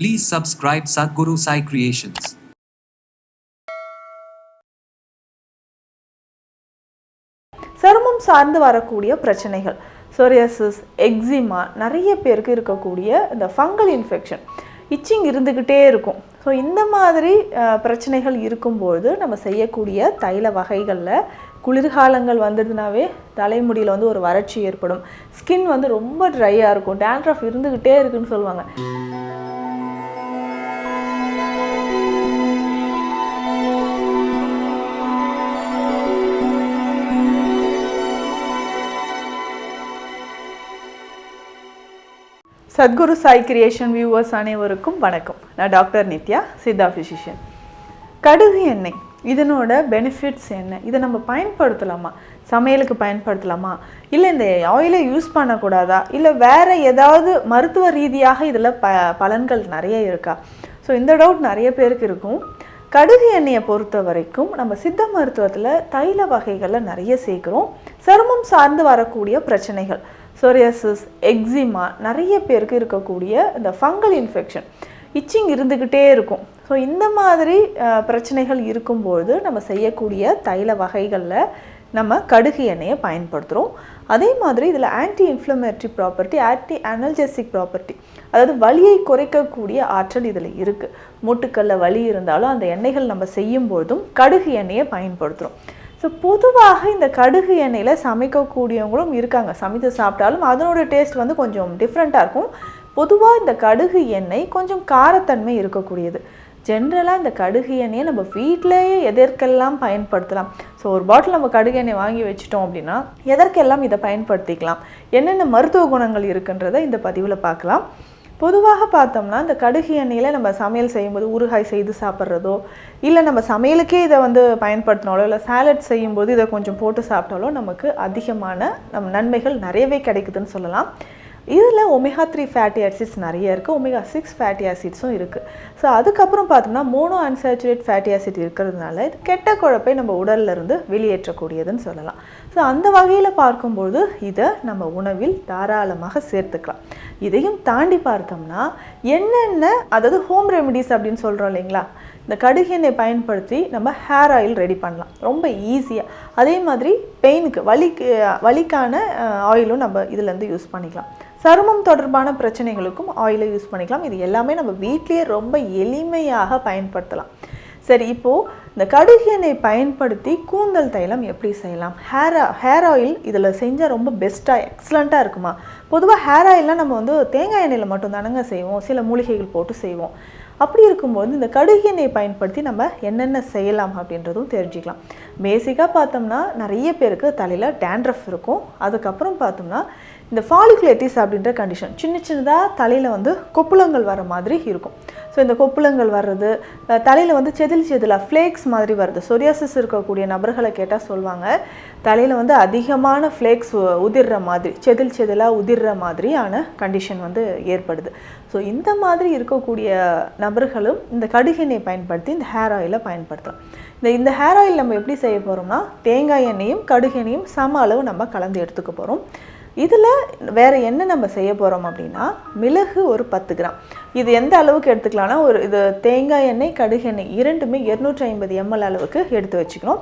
Please subscribe Sadhguru Sai Creations. சருமம் சார்ந்து வரக்கூடிய பிரச்சனைகள் சொரியாசிஸ் எக்ஸிமா நிறைய பேருக்கு இருக்கக்கூடிய இந்த ஃபங்கல் இன்ஃபெக்ஷன் இச்சிங் இருந்துக்கிட்டே இருக்கும். ஸோ இந்த மாதிரி பிரச்சனைகள் இருக்கும்போது நம்ம செய்யக்கூடிய தைல வகைகளில் குளிர்காலங்கள் வந்ததுனாவே தலைமுடியில் வந்து ஒரு வறட்சி ஏற்படும். ஸ்கின் வந்து ரொம்ப ட்ரையாக இருக்கும். டேண்ட்ரஃப் இருந்துக்கிட்டே இருக்குன்னு சொல்லுவாங்க. சத்குரு சாய் கிரியேஷன் வியூவர்ஸ் அனைவருக்கும் வணக்கம். நான் டாக்டர் நித்யா சித்தா ஃபிசிஷியன் கடுகு எண்ணெய் இதனோட பெனிஃபிட்ஸ் என்ன? இதை நம்ம பயன்படுத்தலாமா? சமையலுக்கு பயன்படுத்தலாமா? இல்லை இந்த ஆயிலை யூஸ் பண்ணக்கூடாதா? இல்லை வேறு ஏதாவது மருத்துவ ரீதியாக இதில் ப பலன்கள் நிறைய இருக்கா? ஸோ இந்த டவுட் நிறைய பேருக்கு இருக்கும். கடுகு எண்ணெயை பொறுத்த வரைக்கும் நம்ம சித்த மருத்துவத்தில் தைல வகைகளை நிறைய சேர்க்குறோம். சருமம் சார்ந்து வரக்கூடிய பிரச்சனைகள். சொரியாசிஸ் எக்ஸிமா நிறைய பேருக்கு இருக்கக்கூடிய இந்த ஃபங்கல் இன்ஃபெக்ஷன் இச்சிங் இருந்துக்கிட்டே இருக்கும். ஸோ இந்த மாதிரி பிரச்சனைகள் இருக்கும்போது நம்ம செய்யக்கூடிய தைல வகைகளில் நம்ம கடுகு எண்ணெயை பயன்படுத்துகிறோம் அதே மாதிரி இதில் anti inflammatory property anti analgesic property அதாவது வலியை குறைக்கக்கூடிய ஆற்றல் இதில் இருக்குது மூட்டுக்கல்ல வலி இருந்தாலும் அந்த எண்ணெய்கள் நம்ம செய்யும்போதும் கடுகு எண்ணெயை பயன்படுத்துகிறோம் ஸோ பொதுவாக இந்த கடுகு எண்ணெயில் சமைக்கக்கூடியவங்களும் இருக்காங்க. சமைத்து சாப்பிட்டாலும் அதனோட டேஸ்ட் வந்து கொஞ்சம் டிஃப்ரெண்ட்டாக இருக்கும். பொதுவாக இந்த கடுகு எண்ணெய் கொஞ்சம் காரத்தன்மை இருக்கக்கூடியது. ஜென்ரலாக இந்த கடுகு எண்ணெயை நம்ம வீட்டிலேயே எதற்கெல்லாம் பயன்படுத்தலாம்? ஸோ ஒரு பாட்டில் நம்ம கடுகு எண்ணெய் வாங்கி வச்சிட்டோம் அப்படின்னா எதற்கெல்லாம் இதை பயன்படுத்திக்கலாம்? என்னென்ன மருத்துவ குணங்கள் இருக்குன்றதை இந்த பதிவில் பார்க்கலாம். பொதுவாக பார்த்தோம்னா இந்த கடுகு எண்ணெயில் நம்ம சமையல் செய்யும்போது ஊறுகாய் செய்து சாப்பிட்றதோ இல்லை நம்ம சமையலுக்கே இதை வந்து பயன்படுத்தினாலோ இல்லை சாலட் செய்யும்போது இதை கொஞ்சம் போட்டு சாப்பிட்டாலோ நமக்கு அதிகமான நம் நன்மைகள் நிறையவே கிடைக்குதுன்னு சொல்லலாம். இதில் ஒமேகா த்ரீ ஃபேட்டி ஆசிட்ஸ் நிறைய இருக்குது ஒமேகா சிக்ஸ் ஃபேட்டி ஆசிட்ஸும் இருக்குது ஸோ அதுக்கப்புறம் பார்த்தோம்னா மோனோ அன்சாச்சுரேட் ஃபேட்டி ஆசிட் இருக்கிறதுனால இது கெட்ட குழப்பை நம்ம உடல்ல இருந்து வெளியேற்றக்கூடியதுன்னு சொல்லலாம். ஸோ அந்த வகையில் பார்க்கும்போது இதை நம்ம உணவில் தாராளமாக சேர்த்துக்கலாம். இதையும் தாண்டி பார்த்தோம்னா என்னென்ன அதாவது ஹோம் ரெமிடிஸ் அப்படின்னு சொல்கிறோம் இல்லைங்களா? இந்த கடுகு எண்ணெய் பயன்படுத்தி நம்ம ஹேர் ஆயில் ரெடி பண்ணலாம். ரொம்ப ஈஸியாக அதே மாதிரி பெயினுக்கு வலிக்கு வலிக்கான ஆயிலும் நம்ம இதுலேருந்து யூஸ் பண்ணிக்கலாம். சருமம் தொடர்பான பிரச்சனைகளுக்கும் ஆயிலை யூஸ் பண்ணிக்கலாம். இது எல்லாமே நம்ம வீட்டிலேயே ரொம்ப எளிமையாக பயன்படுத்தலாம். சரி இப்போது இந்த கடுகு எண்ணெய் பயன்படுத்தி கூந்தல் தைலம் எப்படி செய்யலாம்? ஹேர் ஹேர் ஆயில் இதில் செஞ்சால் ரொம்ப பெஸ்ட்டாக எக்ஸலண்ட்டாக இருக்குமா? பொதுவாக ஹேர் ஆயில்லாம் நம்ம வந்து தேங்காய் எண்ணெயில் மட்டும் தானங்க செய்வோம். சில மூலிகைகள் போட்டு செய்வோம். அப்படி இருக்கும்போது இந்த கடுகு எண்ணெய் பயன்படுத்தி நம்ம என்னென்ன செய்யலாம் அப்படின்றதும் தெரிஞ்சுக்கலாம். பேசிக்காக பார்த்தோம்னா நிறைய பேருக்கு தலையில் டேண்ட்ரஃப் இருக்கும். அதுக்கப்புறம் பார்த்தோம்னா இந்த ஃபாலிகுலேட்டிஸ் அப்படின்ற கண்டிஷன் சின்ன சின்னதாக தலையில் வந்து கொப்புளங்கள் வர மாதிரி இருக்கும். ஸோ இந்த கொப்புளங்கள் வர்றது தலையில் வந்து செதில் செதிலாக ஃப்ளேக்ஸ் மாதிரி வருது. சொரியாசிஸ் இருக்கக்கூடிய நபர்களை கேட்டால் சொல்லுவாங்க தலையில் வந்து அதிகமான ஃப்ளேக்ஸ் உதிர்ற மாதிரி செதில் செதிலாக உதிர்ற மாதிரியான கண்டிஷன் வந்து ஏற்படுது. ஸோ இந்த மாதிரி இருக்கக்கூடிய நபர்களும் இந்த கடுகெண்ணெய் பயன்படுத்தி இந்த ஹேர் ஆயிலை பயன்படுத்தலாம். இந்த இந்த ஹேர் ஆயில் நம்ம எப்படி செய்ய போகிறோம்னா தேங்காய் எண்ணெயும் கடுகெண்ணையும் சம அளவு நம்ம கலந்து எடுத்துக்க போகிறோம் இதில் வேறு என்ன நம்ம செய்ய போகிறோம் அப்படின்னா மிளகு ஒரு பத்து கிராம். இது எந்த அளவுக்கு எடுத்துக்கலாம்னா ஒரு இது தேங்காய் எண்ணெய் கடுகு எண்ணெய் இரண்டுமே இரநூற்றி ஐம்பது எம்எல் அளவுக்கு எடுத்து வச்சுக்கணும்.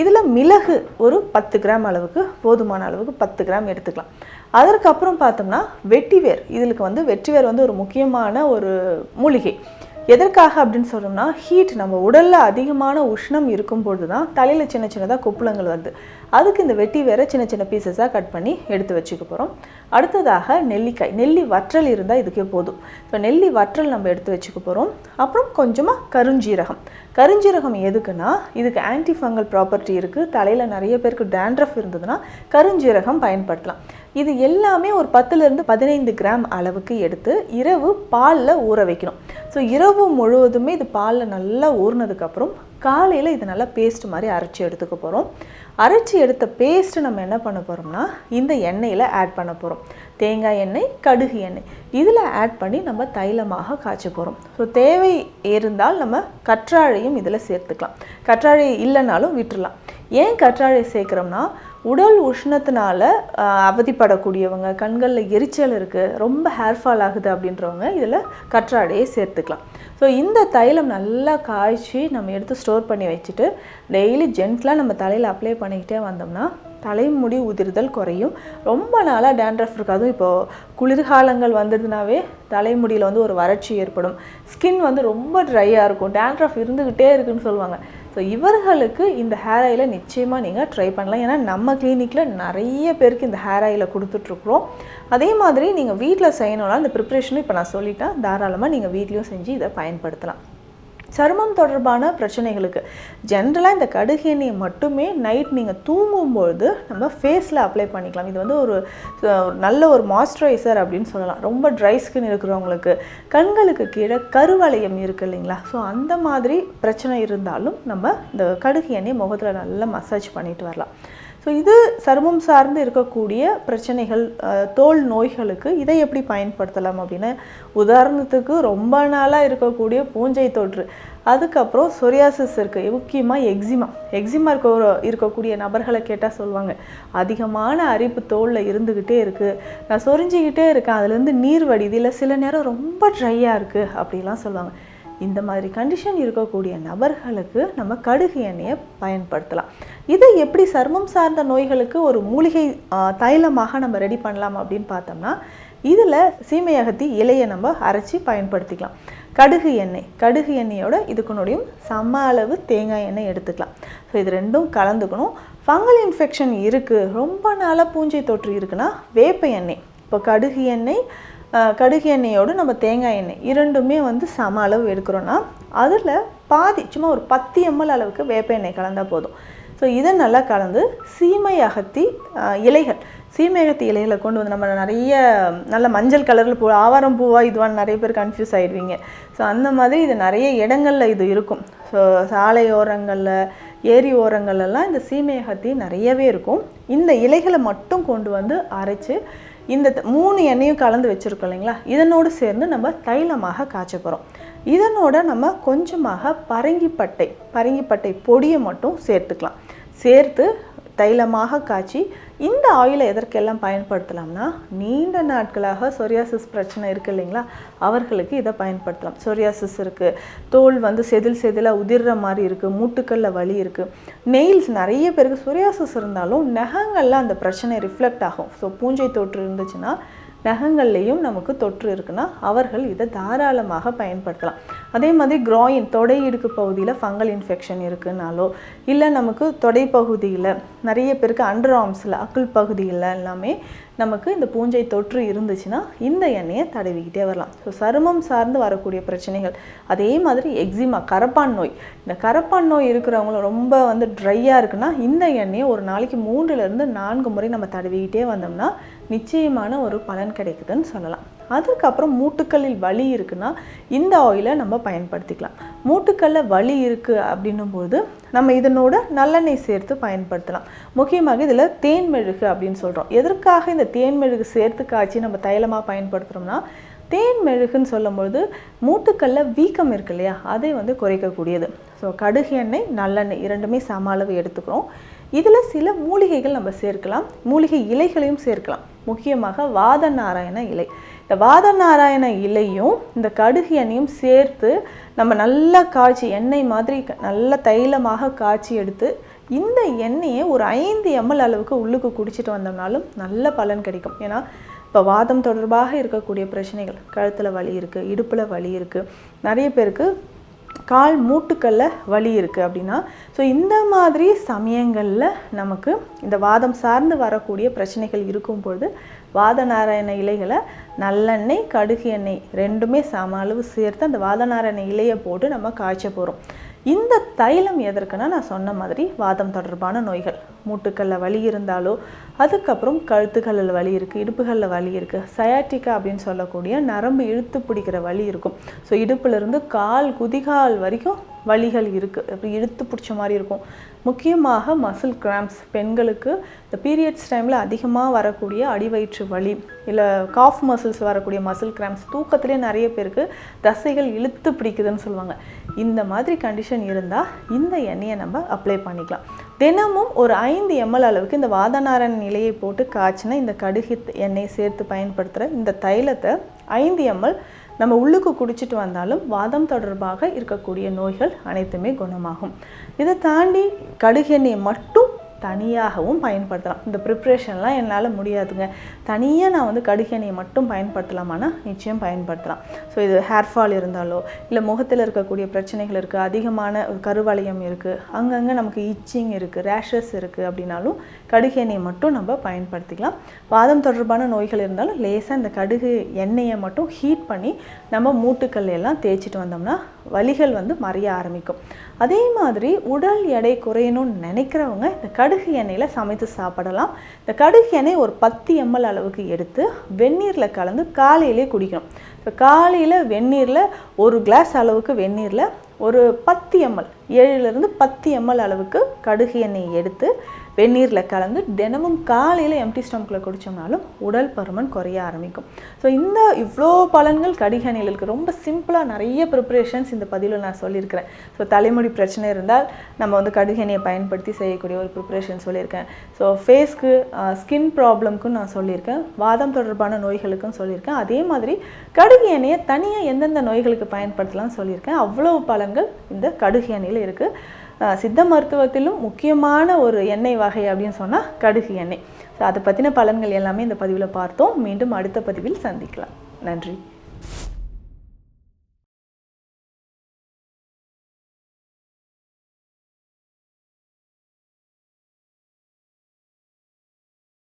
இதில் மிளகு ஒரு பத்து கிராம் அளவுக்கு போதுமான அளவுக்கு பத்து கிராம் எடுத்துக்கலாம். அதற்கப்புறம் பார்த்தோம்னா வெட்டிவேர். இதுக்கு வந்து வெட்டிவேர் வந்து ஒரு முக்கியமான ஒரு மூலிகை. எதற்காக அப்படின்னு சொன்னோம்னா ஹீட் நம்ம உடலில் அதிகமான உஷ்ணம் இருக்கும்பொழுது தான் தலையில் சின்ன சின்னதாக கொப்புளங்கள் வருது. அதுக்கு இந்த வெட்டி வேற சின்ன சின்ன பீசஸாக கட் பண்ணி எடுத்து வச்சுக்க போகிறோம் அடுத்ததாக நெல்லிக்காய் நெல்லி வற்றல் இருந்தால் இதுக்கே போதும். ஸோ நெல்லி வற்றல் நம்ம எடுத்து வச்சுக்க போகிறோம் அப்புறம் கொஞ்சமாக கருஞ்சீரகம். கருஞ்சீரகம் எதுக்குன்னா இதுக்கு ஆன்டி ஃபங்கல் ப்ராப்பர்ட்டி இருக்குது தலையில் நிறைய பேருக்கு டேண்ட்ரஃப் இருந்ததுன்னா கருஞ்சீரகம் பயன்படுத்தலாம். இது எல்லாமே ஒரு பத்துலேருந்து பதினைந்து கிராம் அளவுக்கு எடுத்து இரவு பாலில் ஊற வைக்கணும். ஸோ இரவு முழுவதுமே இது பாலில் நல்லா ஊறினதுக்கப்புறம் காலையில் இது நல்லா பேஸ்ட் மாதிரி அரைச்சி எடுத்துக்க போகிறோம் அரைச்சி எடுத்த பேஸ்ட்டு நம்ம என்ன பண்ண போகிறோம்னா இந்த எண்ணெயில் ஆட் பண்ண போகிறோம் தேங்காய் எண்ணெய் கடுகு எண்ணெய். இதில் ஆட் பண்ணி நம்ம தைலமாக காய்ச்ச போகிறோம் ஸோ தேவை இருந்தால் நம்ம கற்றாழையும் இதில் சேர்த்துக்கலாம். கற்றாழை இல்லைனாலும் விட்டுறலாம். ஏன் கற்றாழை சேர்க்குறோம்னா உடல் உஷ்ணத்தினால அவதிப்படக்கூடியவங்க கண்களில் எரிச்சல் இருக்குது ரொம்ப ஹேர் ஃபால் ஆகுது அப்படின்றவங்க இதில் கற்றாடையே சேர்த்துக்கலாம். ஸோ இந்த தைலம் நல்லா காய்ச்சி நம்ம எடுத்து ஸ்டோர் பண்ணி வச்சுட்டு டெய்லி ஜென்ட்ஸ்லாம் நம்ம தலையில் அப்ளை பண்ணிக்கிட்டே வந்தோம்னா தலைமுடி உதிர்தல் குறையும். ரொம்ப நாளாக டேண்ட்ரஃப் இருக்காது இப்போது குளிர்காலங்கள் வந்ததுனாவே தலைமுடியில் வந்து ஒரு வறட்சி ஏற்படும். ஸ்கின் வந்து ரொம்ப ட்ரையாக இருக்கும். டேண்ட்ரஃப் இருந்துக்கிட்டே இருக்குன்னு சொல்லுவாங்க. ஸோ இவர்களுக்கு இந்த ஹேர் ஆயிலை நிச்சயமாக நீங்கள் ட்ரை பண்ணலாம். ஏன்னா நம்ம கிளினிக்கில் நிறைய பேருக்கு இந்த ஹேர் ஆயிலை கொடுத்துட்ருக்குறோம். அதே மாதிரி நீங்கள் வீட்டில் செய்யணும்னா இந்த ப்ரிப்ரேஷனும் இப்போ நான் சொல்லிட்டேன். தாராளமாக நீங்கள் வீட்லேயும் செஞ்சு இதை பயன்படுத்தலாம். சருமம் தொடர்பான பிரச்சனைகளுக்கு. ஜென்ரலாக இந்த கடுகு எண்ணெயை மட்டுமே நைட் நீங்கள் தூங்கும்பொழுது நம்ம ஃபேஸில் அப்ளை பண்ணிக்கலாம். இது வந்து ஒரு நல்ல ஒரு மாய்ஸ்சரைசர் அப்படின்னு சொல்லலாம். ரொம்ப ட்ரை ஸ்கின் இருக்கிறவங்களுக்கு. கண்களுக்கு கீழே கருவளையம் இருக்குது இல்லைங்களா? ஸோ அந்த மாதிரி பிரச்சனை இருந்தாலும் நம்ம இந்த கடுகு எண்ணெய் முகத்தில் நல்லா மசாஜ் பண்ணிட்டு வரலாம். ஸோ இது சருமம் சார்ந்து இருக்கக்கூடிய பிரச்சனைகள் தோல் நோய்களுக்கு இதை எப்படி பயன்படுத்தலாம் அப்படின்னு உதாரணத்துக்கு ரொம்ப நாளாக இருக்கக்கூடிய பூஞ்சை தொற்று அதுக்கப்புறம் சொரியாசிஸ் இருக்குது முக்கியமாக எக்ஸிமா எக்ஸிமா இருக்க இருக்கக்கூடிய நபர்களை கேட்டால் சொல்லுவாங்க அதிகமான அரிப்பு தோலில் இருந்துக்கிட்டே இருக்குது நான் சொரிஞ்சிக்கிட்டே இருக்கேன் அதுலேருந்து நீர் வடியுது இல்லை சில நேரம் ரொம்ப ட்ரையாக இருக்குது அப்படிலாம் சொல்லுவாங்க. இந்த மாதிரி கண்டிஷன் இருக்கக்கூடிய நபர்களுக்கு நம்ம கடுகு எண்ணெயை பயன்படுத்தலாம். இதை எப்படி சருமம் சார்ந்த நோய்களுக்கு ஒரு மூலிகை தைலமாக நம்ம ரெடி பண்ணலாம் அப்படின்னு பார்த்தோம்னா இதில் சீமையகத்தி இலையை நம்ம அரைச்சி பயன்படுத்திக்கலாம். கடுகு எண்ணெய் கடுகு எண்ணெயோட இதுக்குனுடையும் சம அளவு தேங்காய் எண்ணெய் எடுத்துக்கலாம். ஸோ இது ரெண்டும் கலந்துக்கணும். ஃபங்கல் இன்ஃபெக்ஷன் இருக்குது ரொம்ப நாளாக பூஞ்சை தொற்று இருக்குன்னா வேப்ப எண்ணெய். இப்போ கடுகு எண்ணெய் கடுகு எண்ணெயோடு நம்ம தேங்காய் எண்ணெய் இரண்டுமே வந்து சம அளவு எடுக்கிறோன்னா அதில் பாதி சும்மா ஒரு பத்து எம்எல் அளவுக்கு வேப்ப எண்ணெய் கலந்தால் போதும். ஸோ இதை நல்லா கலந்து சீமை அகத்தி இலைகள். சீமை அகத்தி இலைகளை கொண்டு வந்து நம்ம நிறைய நல்ல மஞ்சள் கலரில் பூ ஆவாரம் பூவா இதுவான்னு நிறைய பேர் கன்ஃபியூஸ் ஆகிடுவீங்க ஸோ அந்த மாதிரி இது நிறைய இடங்களில் இது இருக்கும். ஸோ சாலை ஓரங்களில் ஏரி ஓரங்கள்லாம் இந்த சீமை அகத்தி நிறையவே இருக்கும். இந்த இலைகளை மட்டும் கொண்டு வந்து அரைச்சி இந்த மூணு எண்ணெயும் கலந்து வச்சுருக்கோம் இல்லைங்களா? இதனோடு சேர்ந்து நம்ம தைலமாக காய்ச்ச போகிறோம் இதனோட நம்ம கொஞ்சமாக பரங்கிப்பட்டை பரங்கிப்பட்டை பொடியை மட்டும் சேர்த்துக்கலாம். சேர்த்து தைலமாக காய்ச்சி இந்த ஆயிலை எதற்கெல்லாம் பயன்படுத்தலாம்னா நீண்ட நாட்களாக சொரியாசிஸ் பிரச்சனை இருக்குது இல்லைங்களா? அவர்களுக்கு இதை பயன்படுத்தலாம். சொரியாசிஸ் இருக்குது தோல் வந்து செதில் செதிலாக உதிர்ற மாதிரி இருக்குது மூட்டுக்களில் வலி இருக்குது நெயில்ஸ் நிறைய பேருக்கு சொரியாசிஸ் இருந்தாலும் நகங்களில் அந்த பிரச்சனை ரிஃப்ளெக்ட் ஆகும். ஸோ பூஞ்சை தொற்று இருந்துச்சுன்னா நகங்கள்லேயும் நமக்கு தொற்று இருக்குன்னா அவர்கள் இதை தாராளமாக பயன்படுத்தலாம். அதே மாதிரி groin தொடை இடுக்கு பகுதியில் ஃபங்கல் இன்ஃபெக்ஷன் இருக்குனாலோ இல்லை நமக்கு தொடை பகுதியில் நிறைய பேருக்கு அண்டர் ஆர்ம்ஸில் அக்குள் பகுதியில் எல்லாமே நமக்கு இந்த பூஞ்சை தொற்று இருந்துச்சுன்னா இந்த எண்ணெயை தடவிக்கிட்டே வரலாம். ஸோ சருமம் சார்ந்து வரக்கூடிய பிரச்சனைகள். அதே மாதிரி எக்ஸிமா கரப்பான் நோய். இந்த கரப்பான் நோய் இருக்கிறவங்களும் ரொம்ப வந்து ட்ரையாக இருக்குன்னா இந்த எண்ணெயை ஒரு நாளைக்கு மூன்றுலேருந்து நான்கு முறை நம்ம தடவிக்கிட்டே வந்தோம்னா நிச்சயமான ஒரு பலன் கிடைக்குதுன்னு சொல்லலாம். அதுக்கப்புறம் மூட்டுக்களில் வலி இருக்குன்னா இந்த ஆயிலை நம்ம பயன்படுத்திக்கலாம். மூட்டுக்களில் வலி இருக்குது அப்படின்னும் போது நம்ம இதனோட நல்லெண்ணெய் சேர்த்து பயன்படுத்தலாம். முக்கியமாக இதில் தேன் மெழுகு அப்படின்னு சொல்கிறோம் எதற்காக இந்த தேன் மெழுகு சேர்த்து காய்ச்சி நம்ம தைலமாக பயன்படுத்துகிறோம்னா தேன் மெழுகுன்னு சொல்லும்பொழுது மூட்டுக்களில் வீக்கம் இருக்கு இல்லையா? அதை வந்து குறைக்கக்கூடியது. ஸோ கடுகு எண்ணெய் நல்லெண்ணெய் இரண்டுமே சம அளவு எடுத்துக்கிறோம். இதில் சில மூலிகைகள் நம்ம சேர்க்கலாம். மூலிகை இலைகளையும் சேர்க்கலாம். முக்கியமாக வாத நாராயண இலை. இந்த வாத நாராயண இலையும் இந்த கடுகு எண்ணெயும் சேர்த்து நம்ம நல்லா காய்ச்சி எண்ணெய் மாதிரி க- நல்ல தைலமாக காய்ச்சி எடுத்து இந்த எண்ணெயை ஒரு ஐந்து எம்எல் அளவுக்கு உள்ளுக்கு குடிச்சிட்டு வந்தோம்னாலும் நல்ல பலன் கிடைக்கும். ஏன்னா இப்போ வாதம் தொடர்பாக இருக்கக்கூடிய பிரச்சனைகள் கழுத்தில் வலி இருக்குது இடுப்பில் வலி இருக்குது நிறைய பேருக்கு கால் மூட்டுக்களில் வலி இருக்குது அப்படின்னா ஸோ இந்த மாதிரி சமயங்களில் நமக்கு இந்த வாதம் சார்ந்து வரக்கூடிய பிரச்சனைகள் இருக்கும் பொழுது வாத நாராயண இலைகளை நல்லெண்ணெய் கடுகு எண்ணெய் ரெண்டுமே சம அளவு சேர்த்து அந்த வாத நாராயண இலையை போட்டு நம்ம காய்ச்ச போகிறோம் இந்த தைலம் எதற்குன்னா நான் சொன்ன மாதிரி வாதம் தொடர்பான நோய்கள். மூட்டுக்களில் வலி இருந்தாலோ அதுக்கப்புறம் கழுத்துகளில் வலி இருக்குது இடுப்புகளில் வலி இருக்குது சயாட்டிக்கா அப்படின்னு சொல்லக்கூடிய நரம்பு இழுத்து பிடிக்கிற வலி இருக்கும். ஸோ இடுப்புலேருந்து கால் குதிகால் வரைக்கும் வலிகள் இருக்குது அப்படி இழுத்து பிடிச்ச மாதிரி இருக்கும். முக்கியமாக மசில் கிராம்ப்ஸ் பெண்களுக்கு இந்த பீரியட்ஸ் டைமில் அதிகமாக வரக்கூடிய அடிவயிற்று வலி இல்லை காஃப் மசில்ஸ் வரக்கூடிய மசில் கிராம்ப்ஸ் தூக்கத்திலே நிறைய பேருக்கு தசைகள் இழுத்து பிடிக்குதுன்னு சொல்லுவாங்க. இந்த மாதிரி கண்டிஷன் இருந்தால் இந்த எண்ணெயை நம்ம அப்ளை பண்ணிக்கலாம். தினமும் ஒரு ஐந்து எம்எல் அளவுக்கு இந்த வாதநாரன் நிலையை போட்டு காய்ச்சின இந்த கடுகு எண்ணெய் சேர்த்து பயன்படுத்துகிற இந்த தைலத்தை ஐந்து எம்எல் நம்ம உள்ளுக்கு குடிச்சிட்டு வந்தாலும் வாதம் தொடர்பாக இருக்கக்கூடிய நோய்கள் அனைத்துமே குணமாகும். இதை தாண்டி கடுகு எண்ணெயை மட்டும் தனியாகவும் பயன்படுத்தலாம். இந்த ப்ரிப்ரேஷன்லாம் என்னால் முடியாதுங்க. தனியாக நான் வந்து கடுகு மட்டும் பயன்படுத்தலாமான்னா நிச்சயம் பயன்படுத்தலாம். ஸோ இது ஹேர் ஃபால் இருந்தாலோ இல்லை முகத்தில் இருக்கக்கூடிய பிரச்சனைகள் இருக்குது அதிகமான கருவளையம் இருக்குது அங்கங்கே நமக்கு இச்சிங் இருக்குது ரேஷஸ் இருக்குது அப்படின்னாலும் கடுகு எண்ணெயை மட்டும் நம்ம பயன்படுத்திக்கலாம். வாதம் தொடர்பான நோய்கள் இருந்தாலும் லேசாக இந்த கடுகு எண்ணெயை மட்டும் ஹீட் பண்ணி நம்ம மூட்டுக்கல் எல்லாம் தேய்ச்சிட்டு வந்தோம்னா வலிகள் வந்து மறைய ஆரம்பிக்கும். அதே மாதிரி உடல் எடை குறையணும்னு நினைக்கிறவங்க இந்த கடுகு எண்ணெயில் சமைத்து சாப்பிடலாம். இந்த கடுகு எண்ணெய் ஒரு பத்து எம்எல் அளவுக்கு எடுத்து வெந்நீரில் கலந்து காலையிலே குடிக்கணும். இப்போ காலையில் வெந்நீரில் ஒரு கிளாஸ் அளவுக்கு வெந்நீரில் ஒரு பத்து எம்எல் ஏழுலேருந்து பத்து எம்எல் அளவுக்கு கடுகு எண்ணெய் எடுத்து வெந்நீரில் கலந்து தினமும் காலையில் எம்டி ஸ்டம்கில் குடித்தோம்னாலும் உடல் பருமன் குறைய ஆரம்பிக்கும். ஸோ இந்த இவ்வளோ பலன்கள் கடுகு இருக்குது ரொம்ப சிம்பிளாக நிறைய ப்ரிப்ரேஷன்ஸ் இந்த பதிவில் நான் சொல்லியிருக்கிறேன். ஸோ தலைமுடி பிரச்சனை இருந்தால் நம்ம வந்து கடுகு பயன்படுத்தி செய்யக்கூடிய ஒரு ப்ரிப்ரேஷன் சொல்லியிருக்கேன். ஸோ ஃபேஸ்க்கு ஸ்கின் ப்ராப்ளம்க்கும் நான் சொல்லியிருக்கேன். வாதம் தொடர்பான நோய்களுக்கும் சொல்லியிருக்கேன். அதே மாதிரி கடுகு எண்ணெயை தனியாக எந்தெந்த நோய்களுக்கு பயன்படுத்தலாம்னு சொல்லியிருக்கேன். அவ்வளோ பலன்கள் இந்த கடுகு எண்ணெயில் இருக்குது சித்த மருத்துவத்திலும் முக்கியமான ஒரு எண்ணெய் வகை அப்படின்னு சொன்னால் கடுகு எண்ணெய். ஸோ அதை பற்றின பலன்கள் எல்லாமே இந்த பதிவில் பார்த்தோம். மீண்டும் அடுத்த பதிவில் சந்திக்கலாம். நன்றி.